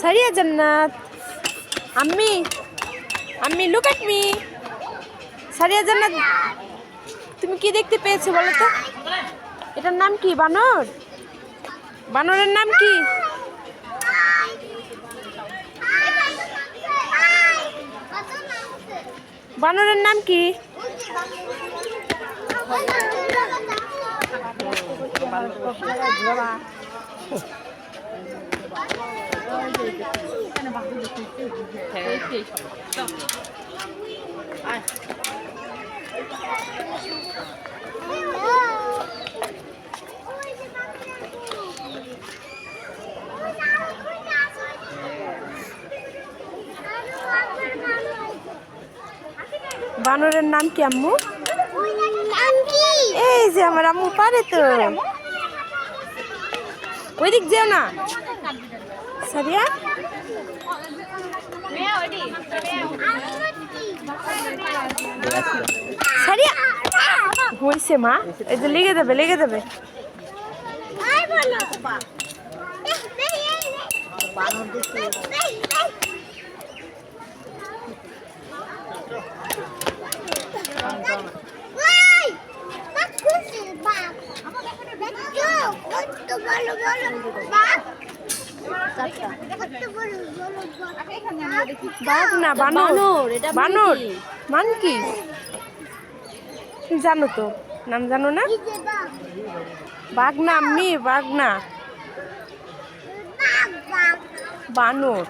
সারিয়া জান্নাত আম্মি আম্মি look at me সারিয়া জান্নাত তুমি কি দেখতে পেয়েছ বলো তো? এটার নাম কি, বানর? বানরের নাম কি? বানরের নাম কি? বানরের নাম কি আম্মু? এই যে আমার আম্মু পারে তো। ওই দিক যেও না। সারিয়া সারিয়া হয়েছে মা এই যে লেগে দেবে লেগে দেবে বাঘ না বানর। বানর, এটা বানর। monkey। মান কি? জানো তো নাম জানো না? বাঘ। না আম্মি বাঘ না বানর।